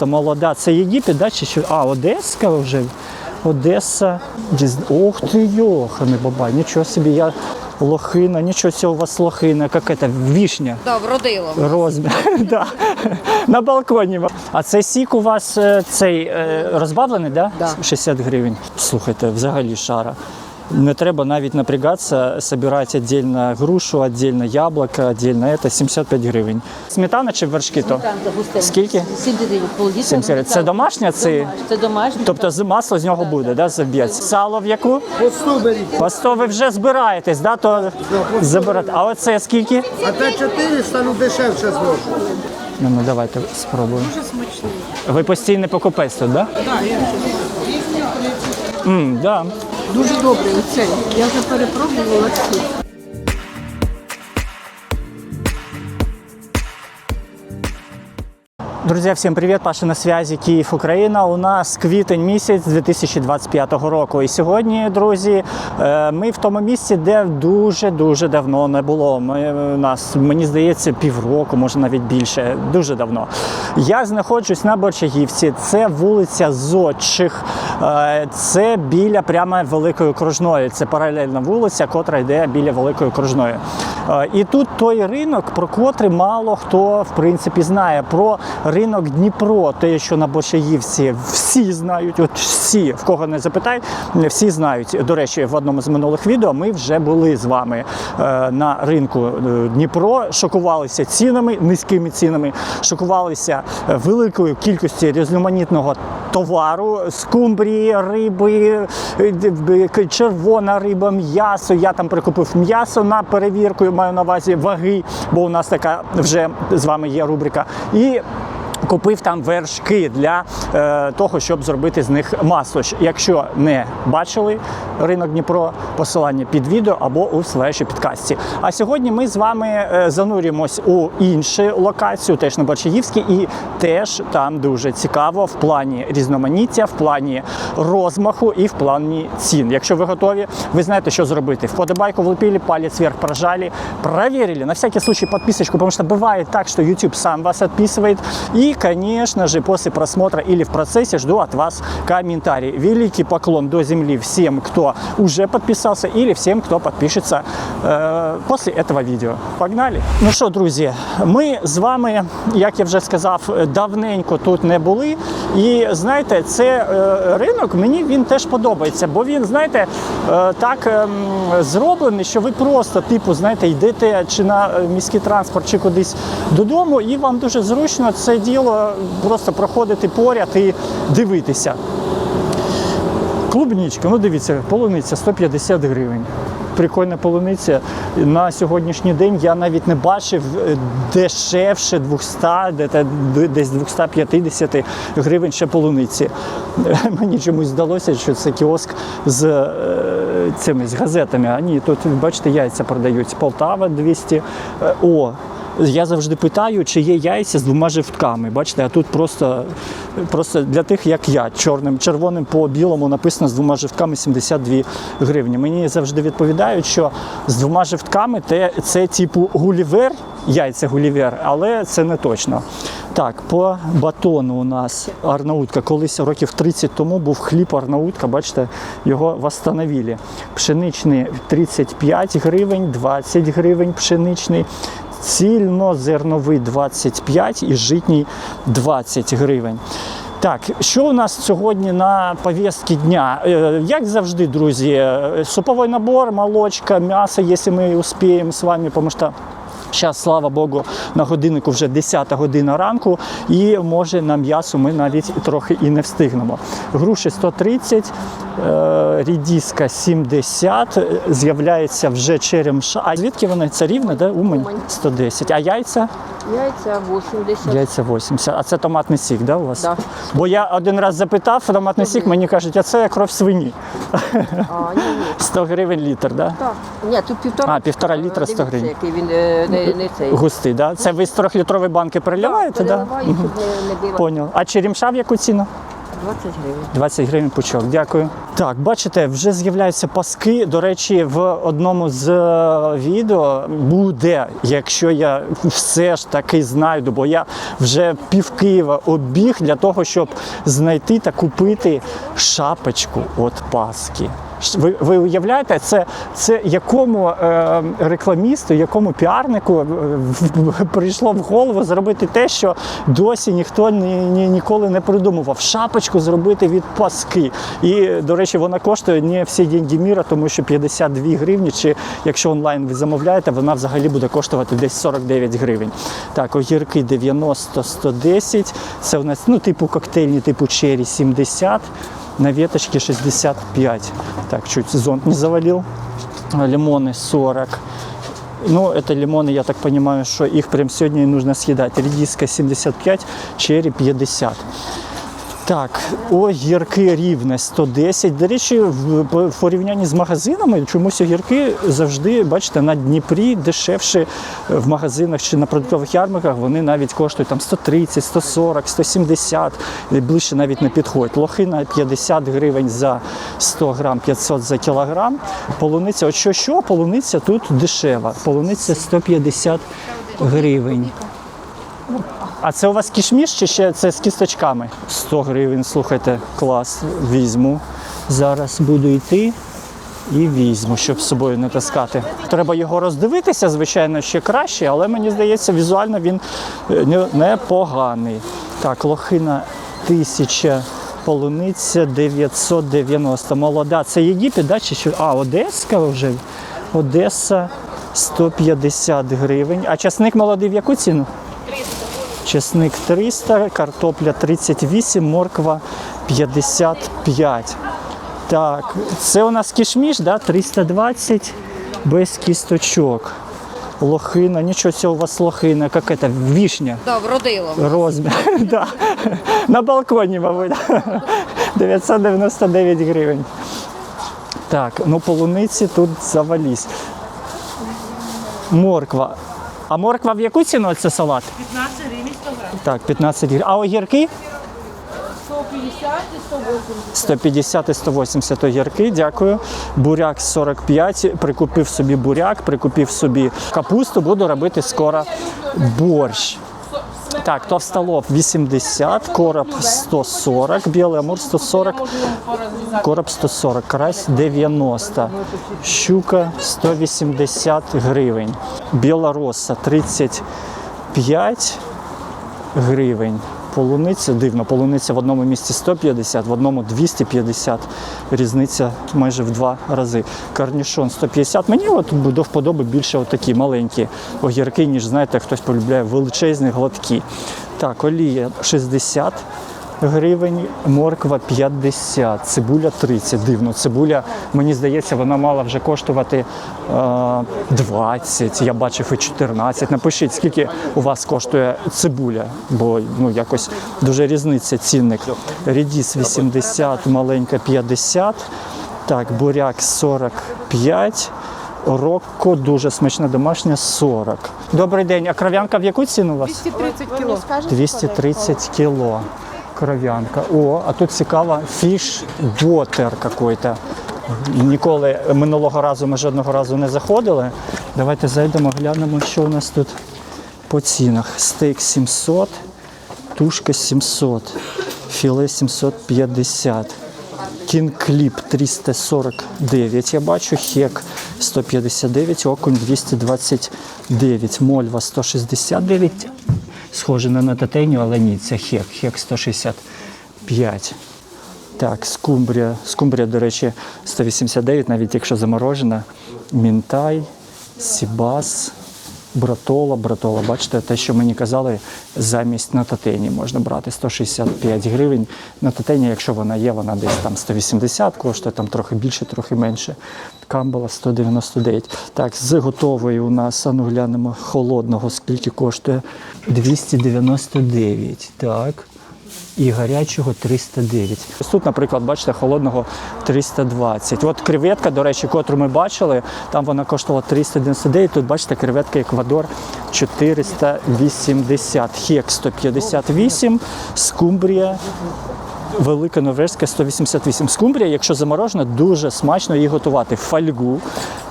просто молода. Це Єгипет, да? чи що? А, Одеська вже. Одеса. Ох ти йоханий бабай, нічого собі, я лохина, нічого цього у вас лохина, як це, вішня. Да, вродило. Розмір. да. На балконі. А цей сік у вас е, цей е, розбавлений, да? Да. 60 гривень. Слухайте, взагалі шара. Не треба навіть напрягатися, собирати віддільно грушу, віддільно яблуко, віддільно це 75 гривень. Сметана чи вершки то? Скільки? 70 гривень, поллітра. 70 гривень. Це домашня це? Це домашнє. Тобто масло з нього буде, да, заб'ється. Сало в яку? По 100 беріть. По 100 ви вже збираєтесь, да, то забирати. А оце скільки? А те 400, ну дешевше зможу. Ну, ну давайте спробуємо. Дуже смачний. Ви постійний покупець тут, так? Да? Так, я да. Дуже добрий оцей. Я вже перепробувала всі. Друзья, всем привет! Паша на связі Київ, Україна. У нас квітень місяць 2025 року. І сьогодні, друзі, е, ми в тому місці, де дуже дуже давно не було. Ми у нас мені здається півроку, може навіть більше. Дуже давно. Я знаходжусь на Борчагівці. Це вулиця Зодчих. Е, Це біля прямо великої окружної. Це паралельна вулиця, котра йде біля великої окружної. Е, І тут той ринок, про котрий мало хто в принципі знає. Про ринок Дніпро, те, що на Борщаївці всі знають, от всі, в кого не запитай, всі знають. До речі, в одному з минулих відео ми вже були з вами е, на ринку е, Дніпро, шокувалися цінами, низькими цінами, шокувалися е, великою кількістю різноманітного товару, скумбрії, риби, червона риба, м'ясо. Я там прикупив м'ясо на перевірку, маю на увазі ваги, бо у нас така вже з вами є рубрика. І Купив там вершки для е, того, щоб зробити з них масло. Якщо не бачили ринок Дніпро, посилання під відео або у слеші підкасті. А сьогодні ми з вами е, занурюємось у іншу локацію, теж на Борчаївській, і теж там дуже цікаво в плані різноманіття, в плані розмаху і в плані цін. Якщо ви готові, ви знаєте, що зробити. Вподобайку влепили, палец вверх прожали, проверили. На всякий случай подписочку, потому что бывает так, что YouTube сам вас отписывает. И, конечно же, после просмотра или в процессе жду от вас комментарий. Великий поклон до земли всем, кто уже подписался, или всем, кто подпишется э, после этого відео. Погнали! Ну що, друзі, ми з вами, як я вже сказав, давненько тут не були. І знаєте, це е, ринок мені він теж подобається, бо він, знаєте, так ем, зроблений, що ви просто, типу, знаєте, йдете чи на е, міський транспорт, чи кудись додому, і вам дуже зручно це діло просто проходити поряд і дивитися. Клубнічка, ну дивіться, полуниця 150 гривень. Прикольна полуниця. На сьогоднішній день я навіть не бачив е, дешевше 200, де- де- десь 250 гривень ще полуниці. Мені чомусь здалося, що це кіоск з е, цими з газетами. А ні, тут бачите, яйця продають. Полтава 200. Е, О, я завжди питаю, чи є яйця з двома жовтками. Бачите, а тут просто, просто для тих, як я, чорним, червоним по білому написано з двома жовтками 72 гривні. Мені завжди відповідають, що з двома жовтками те, це типу гулівер, яйця гулівер, але це не точно. Так, по батону у нас арнаутка. Колись років 30 тому був хліб арнаутка, бачите, його восстановили. Пшеничний 35 гривень, 20 гривень пшеничний, цільнозерновий 25 і житній 20 гривень. Так, що у нас сьогодні на повістці дня? Е, Як завжди, друзі, е, суповий набор, молочка, м'ясо, якщо ми успіємо з вами, тому що Зараз, слава Богу, на годиннику вже 10 година ранку, і може на м'ясо ми навіть трохи і не встигнемо. Груші 130, е, рідіска 70, е, з'являється вже черемша. А звідки вони? Це рівне, да? Умань 110. А яйця? Яйця 80. Яйця 80. А це томатний сік, да, у вас? Да. Бо я один раз запитав томатний сік, мені кажуть, а це кров свині. А, ні, ні. 100 гривень літр, да? Так. Ні, тут півтора. А, півтора літра 100 Дивіться, гривень. який він е, не, не цей. Густий, да? Це ви з трьохлітрової банки переливаєте, да? Переливаю, щоб не, не била. Понял. А черемша в яку ціну? 20 гривень. 20 гривень пучок, дякую. Так, бачите, вже з'являються паски. До речі, в одному з е, відео буде, якщо я все ж таки знайду, бо я вже пів Києва обіг для того, щоб знайти та купити шапочку від паски. Ви, ви уявляєте, це, це якому е, рекламісту, якому піарнику е, прийшло в голову зробити те, що досі ніхто ні, ні, ніколи не придумував. Шапочку зробити від паски. І, до речі, вона коштує не всі деньги міра, тому що 52 гривні, чи якщо онлайн ви замовляєте, вона взагалі буде коштувати десь 49 гривень. Так, огірки 90-110. Це у нас ну, типу коктейльні, типу чері 70 На веточке 65. Так, чуть зонт не завалил. Лимоны 40. Ну, это лимоны, я так понимаю, что их прям сегодня и нужно съедать. Редиска 75, черри 50. Так, огірки рівне 110. До речі, в порівнянні з магазинами чомусь огірки завжди, бачите, на Дніпрі дешевше в магазинах чи на продуктових ярмарках. Вони навіть коштують там 130, 140, 170, і ближче навіть не підходять. Лохина 50 гривень за 100 грам, 500 за кілограм. Полуниця, от що що, полуниця тут дешева. Полуниця 150 гривень. А це у вас кішміш чи ще це з кісточками? 100 гривень, слухайте, клас, візьму. Зараз буду йти і візьму, щоб з собою не таскати. Треба його роздивитися, звичайно, ще краще, але мені здається, візуально він е, непоганий. Так, лохина 1000, полуниця 990. Молода. Це Єгипет, да? чи що? А, Одеська вже. Одеса 150 гривень. А часник молодий в яку ціну? Чесник 300, картопля 38, морква 55. Так, це у нас кішміш, да? 320 без кісточок. Лохина, нічого цього у вас лохина, як це, вишня. Да, вродило. Розмір. да. На балконі, мабуть. 999 гривень. Так, ну полуниці тут завались. Морква. А морква в яку ціну це салат? 15 гривень 100 грамів. Так, 15 гривень. А огірки? 150 і 180. 150 і 180 огірки, дякую. Буряк 45. Прикупив собі буряк, прикупив собі капусту, буду робити скоро борщ. Так, товстолоб 80, короб 140, білий амур 140, короб 140, карась 90, щука 180 гривень, біла роса 35 гривень. Полуниця дивно, полуниця в одному місці 150, в одному 250. Різниця майже в два рази. Карнішон 150. Мені от до вподоби більше отакі маленькі огірки, ніж знаєте, хтось полюбляє величезні гладкі. Так, олія 60 гривень, морква 50, цибуля 30. Дивно, цибуля, мені здається, вона мала вже коштувати е, 20, я бачив і 14. Напишіть, скільки у вас коштує цибуля, бо ну, якось дуже різниця цінник. Рідіс 80, маленька 50, так, буряк 45. Рокко дуже смачна домашня 40. Добрий день, а кров'янка в яку ціну у вас? 230 кіло. 230 кило кров'янка. О, а тут цікаво, фіш дотер какой-то. Ніколи минулого разу ми жодного разу не заходили. Давайте зайдемо, глянемо, що у нас тут по цінах. Стейк 700, тушка 700, філе 750. Кінг-кліп 349, я бачу, хек 159, окунь 229, мольва 169, схоже на нататеню, але ні, це хек, хек 165. Так, скумбрія, скумбрія, до речі, 189, навіть якщо заморожена. Мінтай, сібас, братола, братола. Бачите, те, що мені казали, замість на татені можна брати 165 гривень. На татені, якщо вона є, вона десь там 180 коштує, там трохи більше, трохи менше. Камбала 199. Так, з готової у нас, а ну глянемо, холодного, скільки коштує 299. Так і гарячого 309. Ось тут, наприклад, бачите, холодного 320. От креветка, до речі, котру ми бачили, там вона коштувала 399. Тут бачите, креветка Еквадор 480. Хек 158, скумбрія Велика норвежська 188. Скумбрія, якщо заморожена, дуже смачно її готувати. Фольгу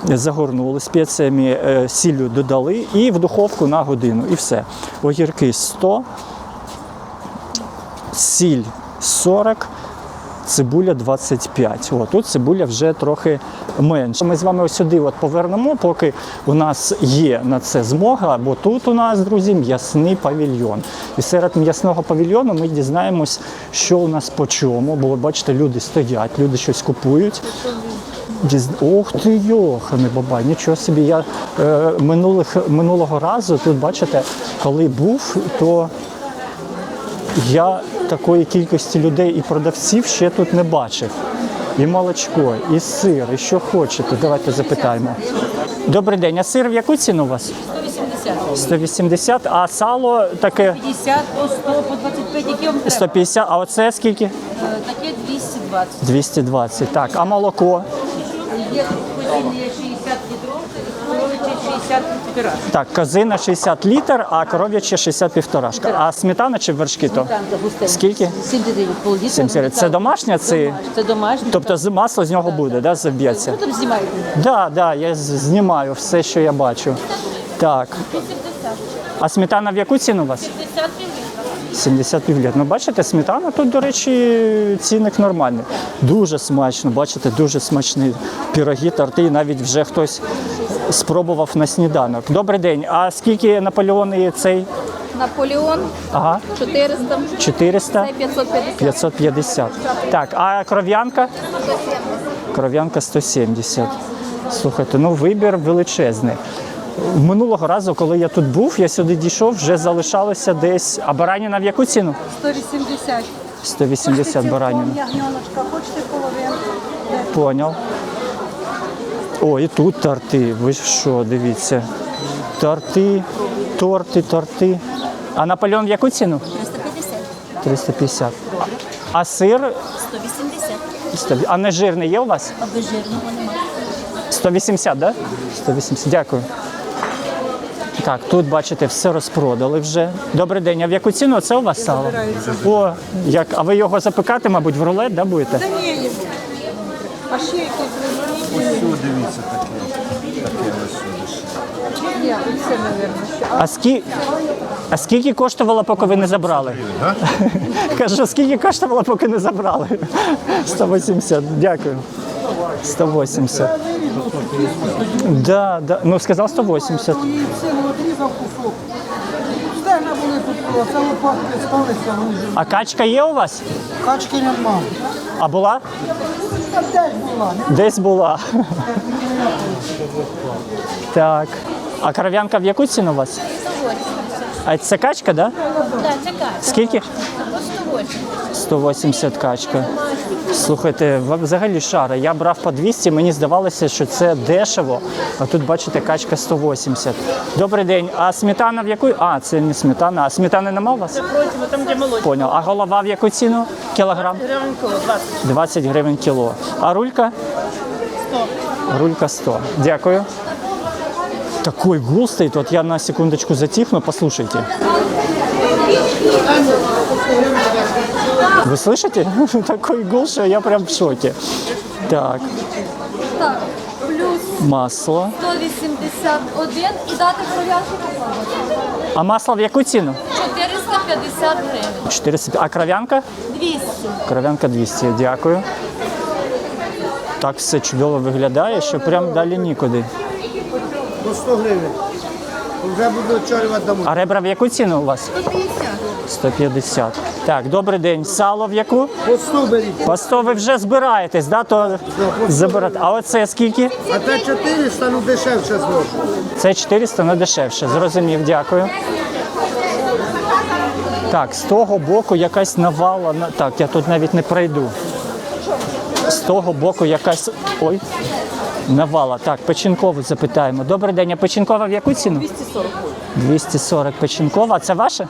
загорнули спеціями, е, сіллю додали і в духовку на годину. І все. Огірки 100, сіль 40, цибуля 25. О, тут цибуля вже трохи менше. Ми з вами ось сюди от повернемо, поки у нас є на це змога, бо тут у нас, друзі, м'ясний павільйон. І серед м'ясного павільйону ми дізнаємось, що у нас по чому. Бо бачите, люди стоять, люди щось купують. Ох ти йоханий бабай, нічого собі. Я е, минулих, минулого разу тут бачите, коли був, то я такої кількості людей і продавців ще тут не бачив. І молочко, і сир, і що хочете. Давайте запитаємо. Добрий день, а сир в яку ціну у вас? 180. 180, а сало таке 50, по 100, по 25, які вам треба? 150, а оце скільки? Е, Таке 220. 220. Так, а молоко? Є 60 літров, коровичі 60 півтора. Так, козина 60 літр, а коров'яче 60 півторашка. А сметана чи вершки то? Там загусте. Скільки? 79 пол літра. 70. Це домашня це? Це домашнє. Тобто з- масло з нього буде, да, заб'ється? Потім знімаєте. Да, да, я з- знімаю все, що я бачу. Так. А сметана в яку ціну у вас? 50 літрів. 70 півліт. Ну, бачите, сметана тут, до речі, цінник нормальний. Дуже смачно, бачите, дуже смачні піроги, торти, і навіть вже хтось спробував на сніданок. Добрий день. А скільки Наполеон і цей? Наполеон Ага, 400, 400, це 550. 550. Так, а кров'янка? Кров'янка 170. Слухайте, ну вибір величезний. Минулого разу, коли я тут був, я сюди дійшов, вже залишалося десь. А бараніна в яку ціну? 180. 180 бараніна. Ягненочка, хочете половину? Поняв. О, і тут торти. Ви що, дивіться. Торти, торти, торти. А Наполеон в яку ціну? 350, 350. А сир? 180, А не жирний є у вас? обезжирного немає. 180, так? Да? 180, дякую. Так, тут бачите, все розпродали вже. Добрий день, а в яку ціну це у вас сало? О, як, а ви його запекати, мабуть, в рулет, да, будете? А ще якісь Дивіться таке. Ось. А, скі... а скільки коштувало, поки ви не забрали? Кажу, скільки коштувало, поки не забрали? 180, дякую. 180. Да, да. Ну, сказав 180. Сину відрізав кусок. Стегна були тут, це лопатки сталися, вони вже. А качка є у вас? Качки нема. А була? Десь була. Так. А кров'янка в яку ціну у вас? А це качка, так? Да? Так, це качка. Скільки? По 180. 180 качка. Слухайте, взагалі шара. Я брав по 200, мені здавалося, що це дешево. А тут, бачите, качка 180. Добрий день. А сметана в яку? А, це не сметана. А сметани нема у вас? Протягом там, де молодь. Поняв. А голова в яку ціну? Кілограм? 20. 20 гривень кіло. А рулька? 100. Рулька 100. Дякую. Такой гул стоит. Вот я на секундочку затихну, послушайте. Вы слышите? Такой гул, что я прям в шоке. Так, Так, плюс масло. 181 і дати кров'янку. А масло в яку ціну? 450 гривень. 400. А кров'янка? 200. Кров'янка 200. Дякую. Так все чудово виглядає, що прям далі нікуди. По 100 гривень. Вже буду очолювати домой. А ребра в яку ціну у вас? 150. 150. Так, добрий день. Сало в яку? По 100 беріть. По 100 ви вже збираєтесь, да? то забирати. А оце скільки? А те 400, ну дешевше зможу. Це 400, не дешевше. Зрозумів, дякую. Так, з того боку якась навала. на- Так, я тут навіть не пройду. З того боку якась. Ой. Навала. Так, печінкову запитаємо. Добрий день, а печінкова в яку ціну? 240. 240 печінкова. А це ваше?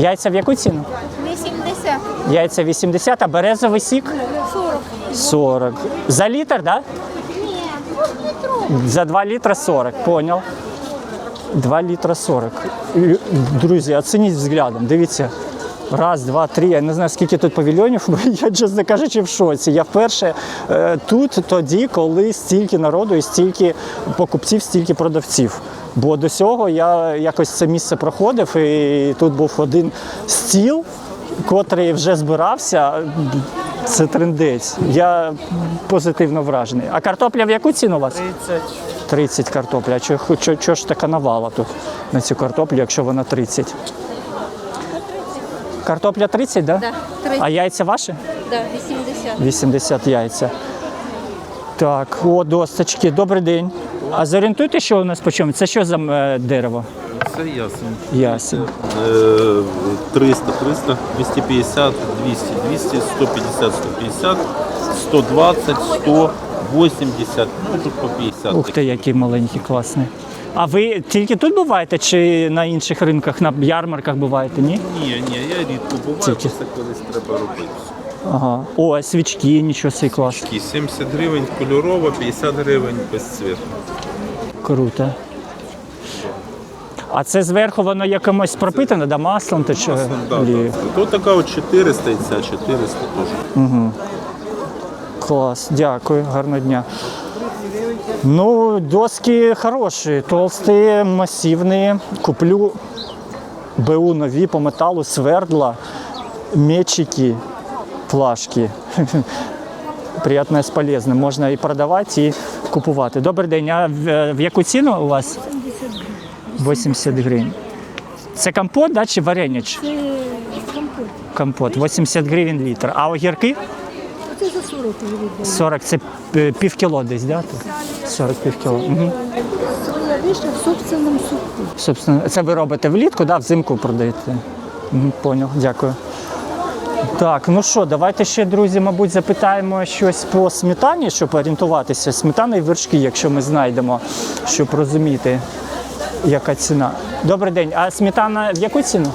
Яйця в яку ціну? 80. Яйця 80, а березовий сік? 40. 40. За літр, так? Да? За 2 літра 40, понял. 2 літра 40. Друзі, оцініть взглядом. Дивіться, Раз, два, три. Я не знаю, скільки тут павільйонів. бо Я, чесно кажучи, в шоці. Я вперше е, тут тоді, коли стільки народу і стільки покупців, стільки продавців. Бо до цього я якось це місце проходив, і тут був один стіл, котрий вже збирався. Це трендець. Я позитивно вражений. А картопля в яку ціну у вас? 30. 30 картопля. А чого чого- чого ж така навала тут на цю картоплю, якщо вона 30? Картопля 30, да? Да, 30. А яйця ваші? Да, 80. 80 яйця. Так, о, досточки. Добрий день. А зорієнтуйте, що у нас по чому? Це що за е, дерево? Це ясен. Ясень. Е, 300, 300, 250, 200, 200, 150, 150, 120, 100, 80, ну тут по 50. Ух ти, який маленький, класний. А ви тільки тут буваєте чи на інших ринках, на ярмарках буваєте? Ні? Ні, ні, я рідко буваю, Тільки. це колись треба робити. Ага. О, свічки, нічого собі клас. Такі 70 гривень кольорова, 50 гривень без цвіту. Круто. А це зверху воно якимось пропитане, да, маслом та що? Да, Лі- да. То така от 400 і ця 400 теж. Клас, дякую, гарного дня. Ну, доски хороші, толсті, масивні. Куплю БУ нові по металу, свердла, мечики, плашки. Приятне з полезним. Можна і продавати, і купувати. Добрий день. А в, в яку ціну у вас? 80 гривень. Це компот, да, чи варення? Це компот. Компот. 80 гривень літр. А огірки? Це за 40 гривень. 40 це е, пів кіло десь, да? 40 пів кіло. Угу. Вишня в собственному суку. Собственно, це ви робите влітку, да? взимку продаєте. Угу, поняв, дякую. Так, ну що, давайте ще, друзі, мабуть, запитаємо щось по сметані, щоб орієнтуватися. Сметана і вершки, якщо ми знайдемо, щоб розуміти, яка ціна. Добрий день. А сметана в яку ціну?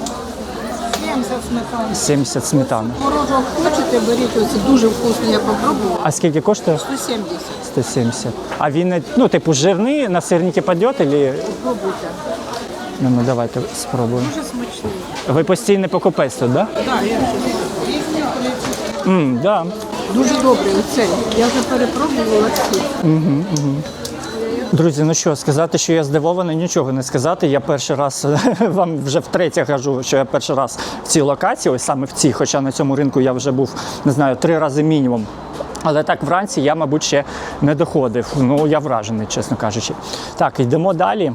70 сметан. 70 сметана. Творожок хочете, беріть оце дуже вкусний, я попробувала. А скільки коштує? 170. 170. А він, ну, типу, жирний, на сирники піде, або... Пробуйте. Ну, ну, давайте спробуємо. Дуже смачний. Ви постійний покупець тут, так? Да, я Mm, да. Дуже добрий оцей. Я вже перепробувала всі. Друзі, ну що, сказати, що я здивований, нічого не сказати. Я перший раз вам вже втретє кажу, що я перший раз в цій локації, ось саме в цій, хоча на цьому ринку я вже був, не знаю, три рази мінімум. Але так вранці я, мабуть, ще не доходив. Ну, я вражений, чесно кажучи. Так, йдемо далі.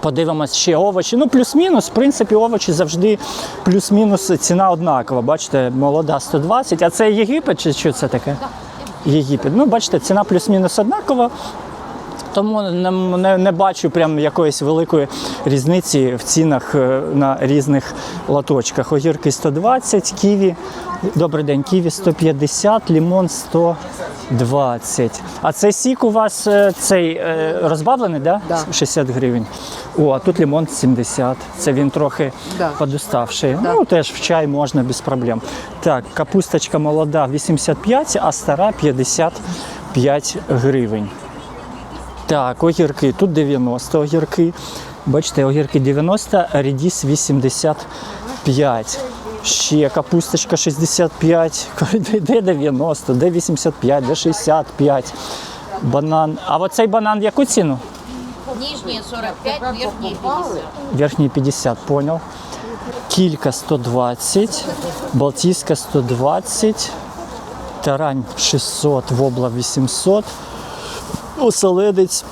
Подивимось ще овочі. Ну, плюс-мінус, в принципі, овочі завжди плюс-мінус ціна однакова. Бачите, молода 120, а це Єгипет чи що це таке? Єгипет. Ну, бачите, ціна плюс-мінус однакова. Тому не, не, не бачу прям якоїсь великої різниці в цінах е, на різних латочках. Огірки 120, ківі. Добрий день, ківі 150, лімон 120. А цей сік у вас е, цей е, розбавлений, да? Да. 60 гривень. О, а тут лимон 70. Це він трохи Да. подуставший. Да. Ну, теж в чай можна без проблем. Так, капусточка молода 85, а стара 55 гривень. Так, огірки. Тут 90 огірки. Бачите, огірки 90, рідіс 85. Ще капусточка 65, де 90, де 85, де 65. Банан. А оцей банан яку ціну? Нижние 45, верхние 50. Верхній 50, понял. Кілька 120, Балтійська 120, Тарань 600, Вобла 800, Оселедець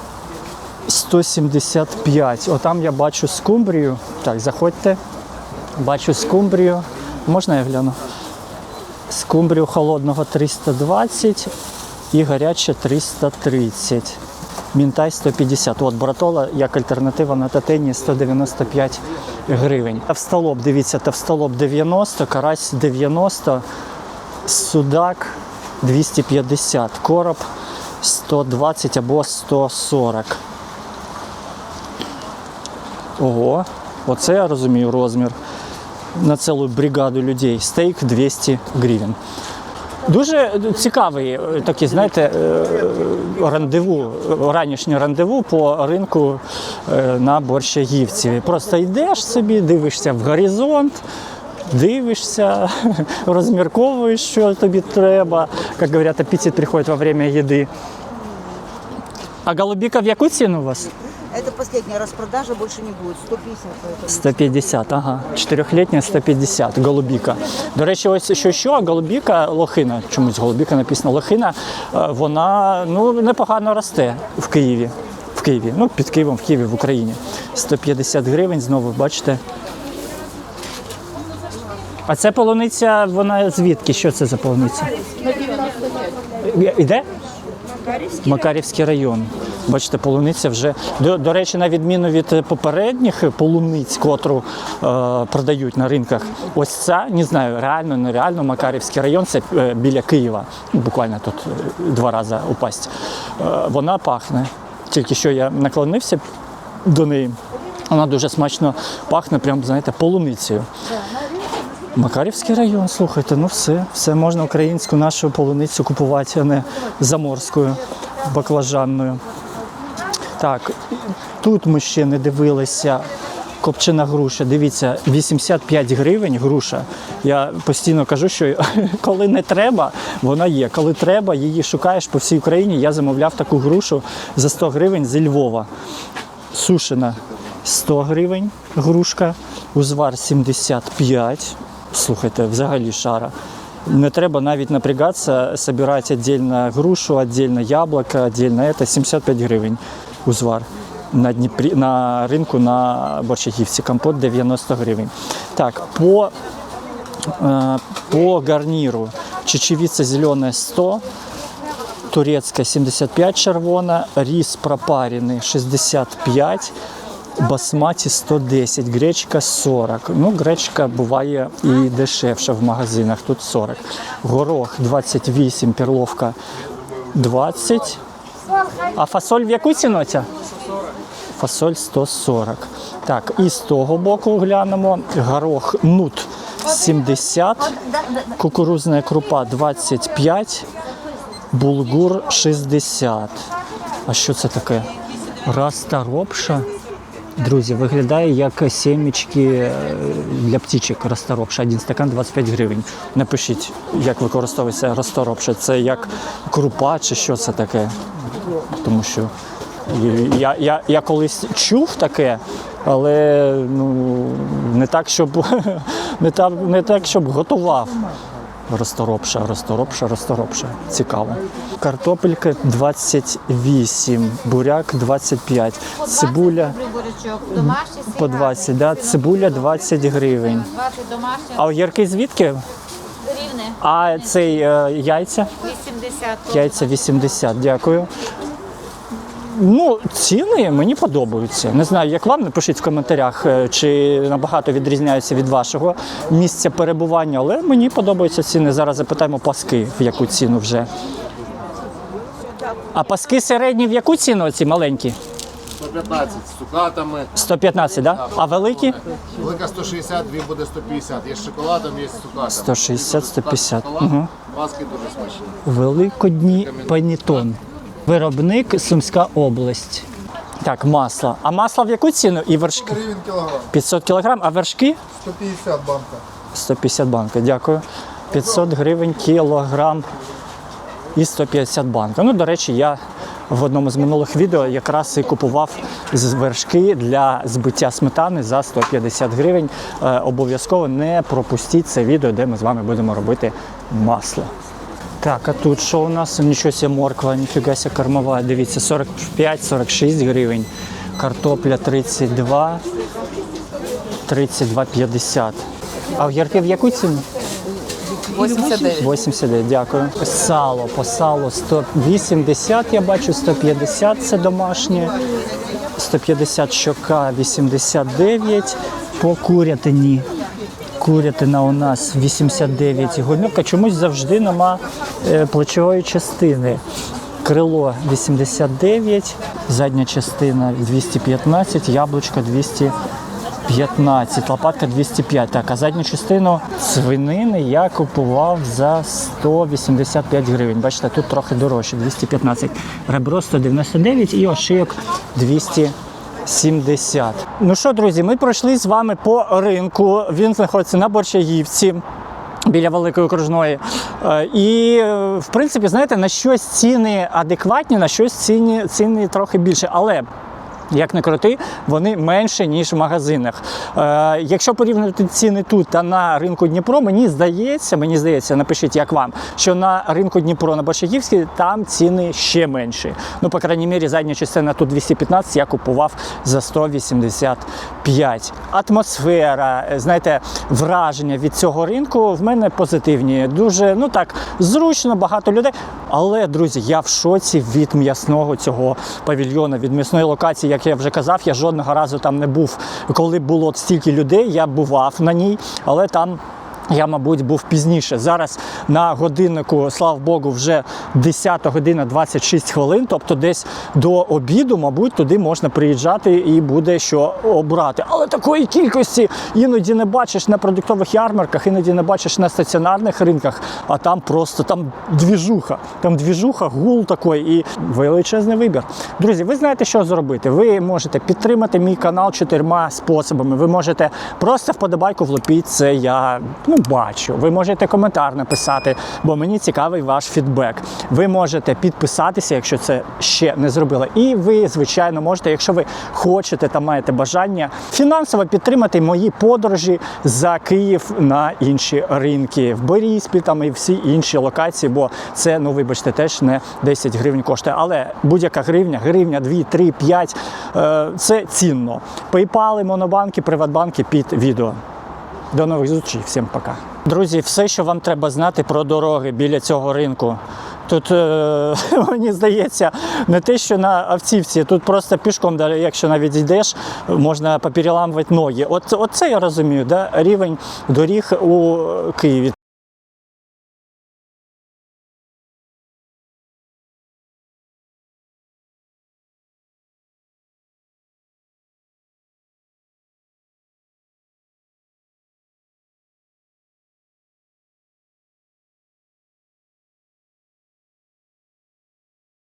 175. Отам я бачу скумбрію. Так, заходьте. Бачу скумбрію. Можна я гляну? Скумбрію холодного 320 і гаряче 330. Мінтай 150. От братола як альтернатива на татені 195 гривень. Тавстолоб, дивіться, тавстолоб 90, карась 90, судак 250, короб 120 або 140. Ого, оце я розумію розмір. На цілу бригаду людей. Стейк 200 гривень. Дуже цікавий е, такий, знаєте, е, рандеву, ранішнє рандеву по ринку е, на Борщагівці. Просто йдеш собі, дивишся в горизонт, дивишся, розмірковуєш, що тобі треба. Як говорять, апетит приходить во время їди. А голубіка в яку ціну у вас? Это последняя распродажа, больше не будет. 150 поэтому. 150, ага. Чотирьохлітня 150, голубіка. До речі, ось що що, а голубіка, лохина, чомусь голубіка написано лохина, е, вона ну, непогано росте в Києві. В Києві, ну під Києвом, в Києві, в Україні. 150 гривень знову, бачите. А це полуниця, вона звідки? Що це за полуниця? Іде? Макарівський район. Бачите, полуниця вже до, до речі, на відміну від попередніх полуниць, котру е, продають на ринках. Ось ця, не знаю, реально, нереально. Макарівський район це е, біля Києва, буквально тут е, два рази упасть. Е, вона пахне. Тільки що я наклонився до неї. Вона дуже смачно пахне, прям, знаєте, полуницею. Макарівський район, слухайте, ну все, все можна українську нашу полуницю купувати, а не заморською, баклажанною. Так, тут ми ще не дивилися. Копчена груша, дивіться, 85 гривень груша. Я постійно кажу, що коли не треба, вона є. Коли треба, її шукаєш по всій Україні. Я замовляв таку грушу за 100 гривень зі Львова. Сушена 100 гривень грушка, узвар 75. Слухайте, взагалі шара. Не треба навіть напрягатися, збирати віддільно грушу, віддільно яблуко, віддільно це 75 гривень узвар. На, Дніпрі, на ринку на Борщагівці компот 90 гривень. Так, по, е, по гарніру чечевица зеленая 100, турецька 75 червона, рис пропарений 65, басматі 110, гречка 40. Ну, гречка буває і дешевша в магазинах, тут 40. Горох 28, перловка 20. А фасоль в яку ціну? Фасоль 140. Так, і з того боку глянемо. Горох нут 70, кукурузна крупа 25, булгур 60. А що це таке? Расторопша. Друзі, виглядає як сімечки е, для птічок расторопша. Один стакан 25 гривень. Напишіть, як використовується расторопша. Це як крупа чи що це таке? Тому що я, я, я колись чув таке, але ну, не так, щоб не так, не так, щоб готував. Розторопша, розторопша, розторопша. Цікаво. Картопелька 28, буряк 25, цибуля по 20, да? цибуля 20 гривень. А огірки звідки? рівне, А цей е, яйця? 80. Яйця 80, дякую. Ну, ціни мені подобаються. Не знаю, як вам напишіть в коментарях, е, чи набагато відрізняються від вашого місця перебування, але мені подобаються ціни. Зараз запитаємо паски, в яку ціну вже. А паски середні в яку ціну ці маленькі? 115 з цукатами. 115, так? Да? А великі? Велика 160, дві буде 150. Є з шоколадом, є з цукатами. 160, 150. Шоколад, Угу. Маски дуже смачні. Великодні панітон. Виробник Сумська область. Так, масло. А масло в яку ціну? І вершки? Гривень кілограм. 500 кілограм, а вершки? 150 банка. 150 банка, дякую. 500 гривень кілограм і 150 банка. Ну, до речі, я в одному з минулих відео якраз і купував вершки для збиття сметани за 150 гривень. Е, обов'язково не пропустіть це відео, де ми з вами будемо робити масло. Так, а тут що у нас? Нічого себе морква, ніфіга ся кормова. Дивіться, 45-46 гривень. Картопля 32, 32,50. А огірки в яку ціну? 89. 89, дякую. Сало по салу 180, я бачу, 150 це домашнє, 150 щока, 89 по курятині. Курятина у нас 89 гомілка. Чомусь завжди нема е, плечової частини. Крило 89, задня частина 215, яблучко 215, лопатка 205. Так, а задню частину свинини я купував за 185 гривень. Бачите, тут трохи дорожче, 215. Ребро 199 і ошийок 200 70. Ну що, друзі, ми пройшли з вами по ринку. Він знаходиться на Борщагівці. Біля великої окружної. Е, І, в принципі, знаєте, на щось ціни адекватні, на щось ціни, ціни трохи більше. Але як не крути, вони менше, ніж в магазинах. Е, якщо порівнювати ціни тут та на ринку Дніпро, мені здається, мені здається, напишіть як вам, що на ринку Дніпро на Борщагівській там ціни ще менші. Ну, по крайній мірі, задня частина тут 215, я купував за 185. Атмосфера, е, знаєте, враження від цього ринку в мене позитивні. Дуже ну так зручно, багато людей. Але, друзі, я в шоці від м'ясного цього павільйону, від м'ясної локації, як я вже казав, я жодного разу там не був. Коли було стільки людей, я бував на ній, але там. Я, мабуть, був пізніше. Зараз на годиннику, слава Богу, вже 10 година 26 хвилин. Тобто, десь до обіду, мабуть, туди можна приїжджати і буде що обрати. Але такої кількості іноді не бачиш на продуктових ярмарках, іноді не бачиш на стаціонарних ринках, а там просто там двіжуха. Там двіжуха, гул такий і величезний вибір. Друзі, ви знаєте, що зробити? Ви можете підтримати мій канал чотирма способами. Ви можете просто вподобайку влупіть, це я ну, бачу. Ви можете коментар написати, бо мені цікавий ваш фідбек. Ви можете підписатися, якщо це ще не зробили. І ви, звичайно, можете, якщо ви хочете та маєте бажання, фінансово підтримати мої подорожі за Київ на інші ринки, в Борізьпіль там і всі інші локації, бо це, ну вибачте, теж не 10 гривень коштує. Але будь-яка гривня, гривня, 2, 3, 5 е, це цінно. PayPal, монобанки, приватбанки під відео. До нових зустрічей, всім пока. Друзі, все, що вам треба знати про дороги біля цього ринку. Тут е, мені здається, не те, що на автівці, тут просто пішком, якщо навіть йдеш, можна попереламувати ноги. От, от я розумію, да? рівень доріг у Києві.